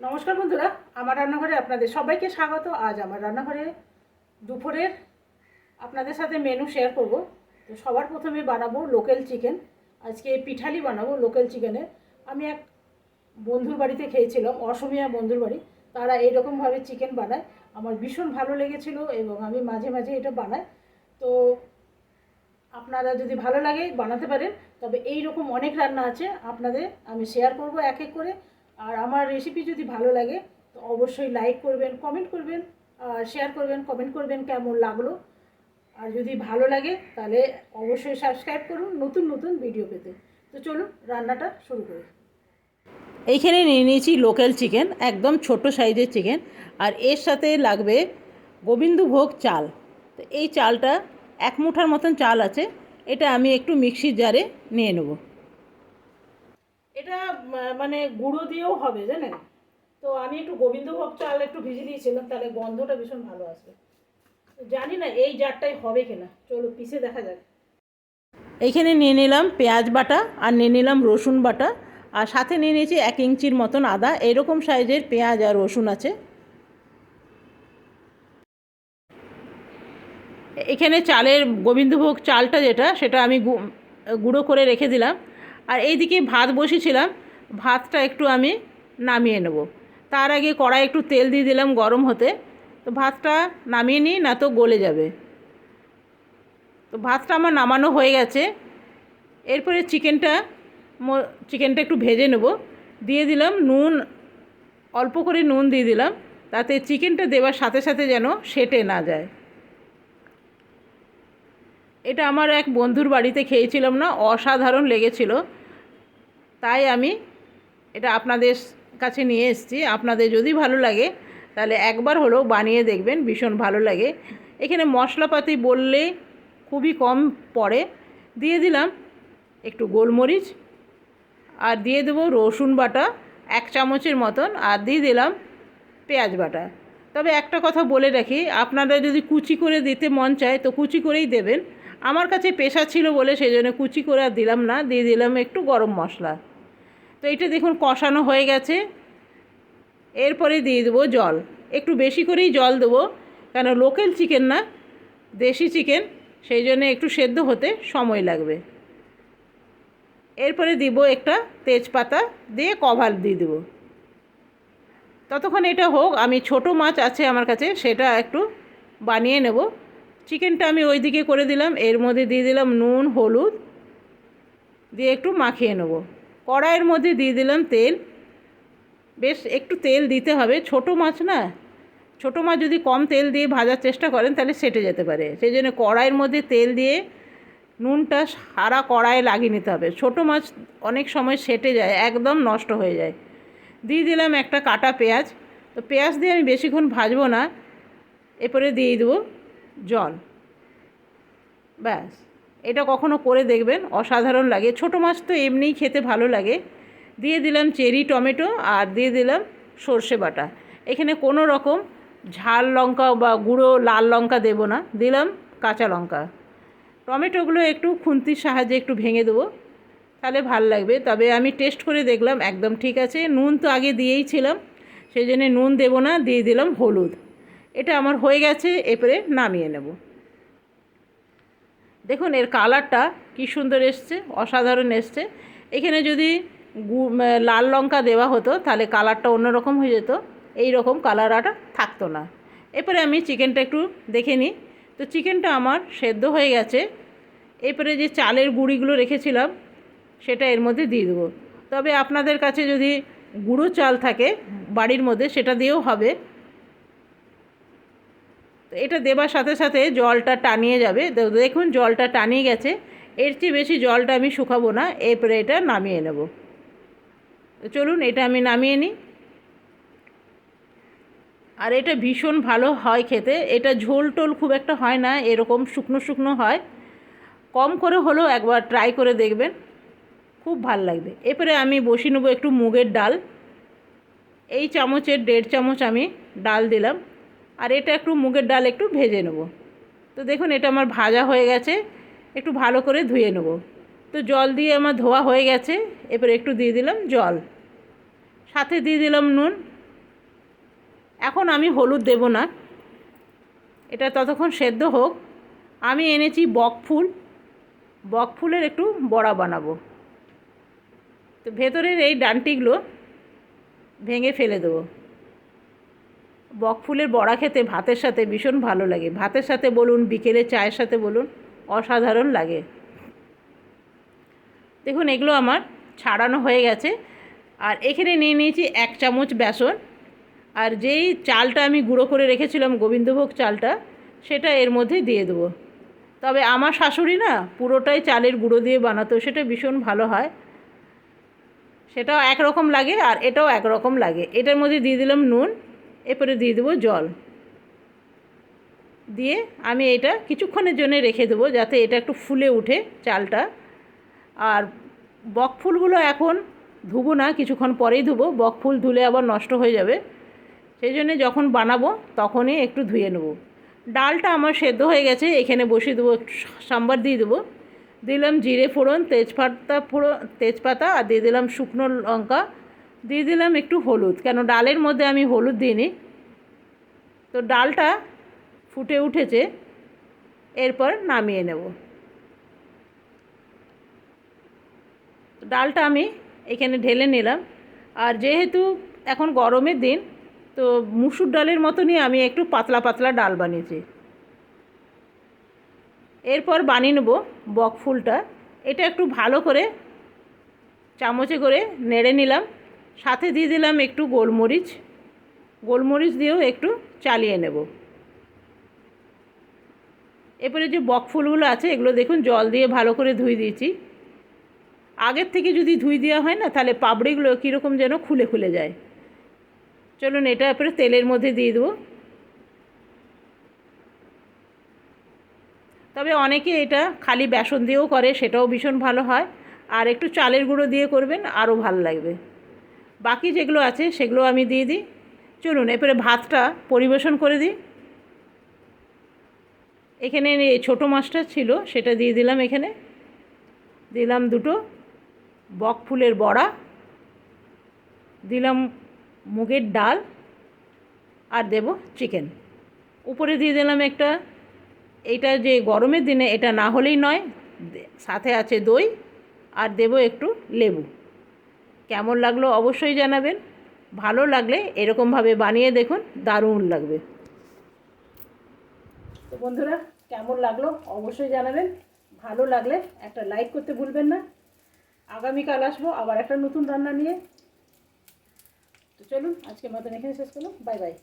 নমস্কার বন্ধুরা, আমার রান্নাঘরে আপনাদের সবাইকে স্বাগত। আজ আমার রান্নাঘরে দুপুরের আপনাদের সাথে মেনু শেয়ার করব। তো সবার প্রথমে বানাবো লোকাল চিকেন আজকে পিঠালি বানাবো লোকাল চিকেনের আমি এক বন্ধুর বাড়িতে খেয়েছিলাম, অসমিয়া বন্ধুর বাড়ি। তারা এইরকমভাবে চিকেন বানায়। আমার ভীষণ ভালো লেগেছিল এবং আমি মাঝে মাঝে এটা বানাই। তো আপনারা যদি ভালো লাগে বানাতে পারেন, তবে এই রকম অনেক রান্না আছে, আপনাদের আমি শেয়ার করব এক এক করে। আর আমার রেসিপি যদি ভালো লাগে, তো অবশ্যই লাইক করবেন কমেন্ট করবেন শেয়ার করবেন কমেন্ট করবেন কেমন লাগল। আর যদি ভালো লাগে, তাহলে অবশ্যই সাবস্ক্রাইব করুন নতুন নতুন ভিডিও পেতে। তো চলুন, রান্নাটা শুরু করি। এইখানে নিয়ে নিয়েছি লোকাল চিকেন একদম ছোট সাইজের চিকেন আর এর সাথে লাগবে গোবিন্দভোগ চাল। তো এই চালটা এক মুঠার মতন চাল আছে, এটা আমি একটু মিক্সির জারে নিয়ে নেব। এটা মানে গুঁড়ো দিয়েও হবে, জানেন? তো আমি একটু গোবিন্দভোগ চাল একটু ভিজে দিয়েছিলাম, তাহলে গন্ধটা ভীষণ ভালো আসবে। জানি না এই জারটাই হবে কিনা, চলো পিসে দেখা যাক। এইখানে নিয়ে নিলাম পেঁয়াজ বাটা আর নিয়ে নিলাম রসুন বাটা, আর সাথে নিয়ে নিয়েছি এক ইঞ্চির মতন আদা, এরকম সাইজের পেঁয়াজ আর রসুন আছে। এখানে চালের, গোবিন্দভোগ চালটা যেটা, সেটা আমি গুঁড়ো করে রেখে দিলাম। আর এইদিকে ভাত বসিয়েছিলাম ভাতটা একটু আমি নামিয়ে নেব। তার আগে কড়াই একটু তেল দিয়ে দিলাম গরম হতে, তো ভাতটা নামিয়ে নিই, না তো গলে যাবে। তো ভাতটা আমার নামানো হয়ে গেছে। এরপরে চিকেনটা চিকেনটা একটু ভেজে নেব। দিয়ে দিলাম নুন, অল্প করে নুন দিয়ে দিলাম, তাতে চিকেনটা দেওয়ার সাথে সাথে যেন সেটে না যায়। এটা আমার এক বন্ধুর বাড়িতে খেয়েছিলাম না, অসাধারণ লেগেছিল। তাই আমি এটা আপনাদের কাছে নিয়ে এসেছি। আপনাদের যদি ভালো লাগে, তাহলে একবার হলেও বানিয়ে দেখবেন, ভীষণ ভালো লাগে। এখানে মশলাপাতি বললে খুবই কম পড়ে। দিয়ে দিলাম একটু গোলমরিচ আর দিয়ে দেবো রসুন বাটা এক চামচের মতন আর দিয়ে দিলাম পেঁয়াজ বাটা। তবে একটা কথা বলে রাখি, আপনারা যদি কুচি করে দিতে মন চায় তো কুচি করেই দেবেন। আমার কাছে পেশা ছিল বলে সেই জন্য কুচি করে আর দিলাম না, দিয়ে দিলাম একটু গরম মশলা। তো এটা দেখুন কষানো হয়ে গেছে। এরপরে দিয়ে দেবো জল। একটু বেশি করেই জল দেবো, কেন লোকাল চিকেন না, দেশি চিকেন, সেই জন্য একটু সেদ্ধ হতে সময় লাগবে। এরপরে দিব একটা তেজপাতা দিয়ে কভার দিয়ে দেবো। ততক্ষণ এটা হোক, আমি ছোট মাছ আছে আমার কাছে, সেটা একটু বানিয়ে নেব। চিকেনটা আমি ওই দিকে করে দিলাম, এর মধ্যে দিয়ে দিলাম নুন, হলুদ, দিয়ে একটু মাখিয়ে নেব। কড়াইয়ের মধ্যে দিয়ে দিলাম তেল। বেশ একটু তেল দিতে হবে। ছোট মাছ না, ছোট মাছ যদি কম তেল দিয়ে ভাজার চেষ্টা করেন তাহলে সেটে যেতে পারে। সেই জন্য কড়াইয়ের মধ্যে তেল দিয়ে নুনটা সারা কড়াইয়ে লাগিয়ে নিতে হবে। ছোট মাছ অনেক সময় সেটে যায়, একদম নষ্ট হয়ে যায়। দিয়ে দিলাম একটা কাটা পেঁয়াজ। তো পেঁয়াজ দিয়ে আমি বেশিক্ষণ ভাজবো না। এরপরে দিয়ে দেবো জল। ব্যাস। এটা কখনো করে দেখবেন, অসাধারণ লাগে। ছোট মাছ তো এমনিই খেতে ভালো লাগে। দিয়ে দিলাম চেরি, টমেটো আর দিয়ে দিলাম সর্ষে বাটা। এখানে কোনো রকম ঝাল লঙ্কা বা গুঁড়ো লাল লঙ্কা দেবো না, দিলাম কাঁচা লঙ্কা। টমেটোগুলো একটু খুন্তির সাহায্যে একটু ভেঙে দেবো, তাহলে ভালো লাগবে। তবে আমি টেস্ট করে দেখলাম, একদম ঠিক আছে। নুন তো আগে দিয়েই ছিলাম, সেই জন্য নুন দেবো না, দিয়ে দিলাম হলুদ। এটা আমার হয়ে গেছে, এরপরে নামিয়ে নেব। দেখুন, এর কালারটা কি সুন্দর এসছে, অসাধারণ এসছে। এখানে যদি লাল লঙ্কা দেওয়া হতো, তাহলে কালারটা অন্যরকম হয়ে যেত। এই রকম কালার কালারটা থাকতো না। এরপরে আমি চিকেনটা একটু দেখে নিই। তো চিকেনটা আমার সেদ্ধ হয়ে গেছে। এরপরে যে চালের গুঁড়িগুলো রেখেছিলাম, সেটা এর মধ্যে দিয়ে দেবো। তবে আপনাদের কাছে যদি গুঁড়ো চাল থাকে, বাড়ির মধ্যে সেটা দিয়েও হবে। এটা দেবার সাথে সাথে জলটা টানিয়ে যাবে। দেখুন জলটা টানিয়ে গেছে। এর চেয়ে বেশি জলটা আমি শুকাবো না। এরপরে এটা নামিয়ে নেব। চলুন, এটা আমি নামিয়ে নিই। আর এটা ভীষণ ভালো হয় খেতে। এটা ঝোল টোল খুব একটা হয় না, এরকম শুকনো শুকনো হয়। কম করে হলেও একবার ট্রাই করে দেখবেন। খুব ভালো লাগবে। এরপরে আমি বসিয়ে নেব একটু মুগের ডাল। এই চামচের দেড় চামচ আমি ডাল দিলাম। আর এটা একটু মুগের ডাল একটু ভেজে নেব। তো দেখুন, এটা আমার ভাজা হয়ে গেছে, একটু ভালো করে ধুয়ে নেব। তো জল দিয়ে আমার ধোয়া হয়ে গেছে এরপরে একটু দিয়ে দিলাম জল। সাথে দিয়ে দিলাম নুন। এখন আমি হলুদ দেব না। এটা ততক্ষণ সেদ্ধ হোক। আমি এনেছি বক ফুল। বক ফুলের একটু বড়া বানাবো। তো ভেতরের এই ডান্টিগুলো ভেঙে ফেলে দেবো। বক ফুলের বড়া খেতে ভাতের সাথে ভীষণ ভালো লাগে। ভাতের সাথে বলুন, বিকেলে চায়ের সাথে বলুন, অসাধারণ লাগে। দেখুন, এগুলো আমার ছাড়ানো হয়ে গেছে। আর এখানে নিয়ে নিয়েছি এক চামচ বেসন। আর যেই চালটা আমি গুঁড়ো করে রেখেছিলাম, গোবিন্দভোগ চালটা, সেটা এর মধ্যে দিয়ে দেবো। তবে আমার শাশুড়ি না পুরোটাই চালের গুঁড়ো দিয়ে বানাতো, সেটা ভীষণ ভালো হয়। সেটাও একরকম লাগে আর এটাও একরকম লাগে। এটার মধ্যে দিয়ে দিলাম নুন এরপরে দিয়ে দেবো জল। দিয়ে আমি এটা কিছুক্ষণের জন্য রেখে দেবো যাতে এটা একটু ফুলে উঠে চালটা। আর বক ফুলগুলো এখন ধুবো না, কিছুক্ষণ পরেই ধুবো। বক ফুল ধুলে আবার নষ্ট হয়ে যাবে। সেই জন্যে যখন বানাবো তখনই একটু ধুয়ে নেব। ডালটা আমার সেদ্ধ হয়ে গেছে, এখানে বসিয়ে দেবো সাম্বার দিয়ে দেবো। দিলাম জিরে ফোড়ন, তেজপাতা ফোড়ন তেজপাতা, আর দিয়ে দিলাম শুকনো লঙ্কা দিয়ে দিলাম একটু হলুদ, কেন ডালের মধ্যে আমি হলুদ দিইনি। তো ডালটা ফুটে উঠেছে, এরপর নামিয়ে নেব। ডালটা আমি এখানে ঢেলে নিলাম। আর যেহেতু এখন গরমের দিন, তো মুসুর ডালের মতনই আমি একটু পাতলা পাতলা ডাল বানিয়েছি। এরপর বানিয়ে নেব বক ফুলটা। এটা একটু ভালো করে চামচে করে নেড়ে নিলাম। সাথে দিয়ে দিলাম একটু গোলমরিচ। গোলমরিচ দিয়েও একটু চালিয়ে নেব। এরপরে যে বক ফুলগুলো আছে, এগুলো দেখুন জল দিয়ে ভালো করে ধুয়ে দিয়েছি। আগের থেকে যদি ধুই দেওয়া হয় না, তাহলে পাবড়িগুলো কীরকম যেন খুলে খুলে যায়। চলুন এটা এরপরে তেলের মধ্যে দিয়ে দেবো। তবে অনেকে এটা খালি বেসন দিয়েও করে, সেটাও ভীষণ ভালো হয়। আর একটু চালের গুঁড়ো দিয়ে করবেন, আরও ভালো লাগবে। বাকি যেগুলো আছে সেগুলো আমি দিয়ে দিই। চলুন, এরপরে ভাতটা পরিবেশন করে দিই। এখানে ছোটো মাছটা ছিল, সেটা দিয়ে দিলাম এখানে। দিলাম দুটো বক ফুলের বড়া। দিলাম মুগের ডাল আর দেব চিকেন। উপরে দিয়ে দিলাম একটা এইটা যে গরমের দিনে এটা না হলেই নয়, সাথে আছে দই আর দেব একটু লেবু। কেমন লাগল অবশ্যই জানাবেন। ভালো লাগলে এরকমভাবে বানিয়ে দেখুন, দারুণ লাগবে। তো বন্ধুরা, কেমন লাগল অবশ্যই জানাবেন। ভালো লাগলে একটা লাইক করতে ভুলবেন না। আগামীকাল আসব আবার একটা নতুন রান্না নিয়ে। তো চলুন আজকে মতন এখানে শেষ করলাম। Bye bye.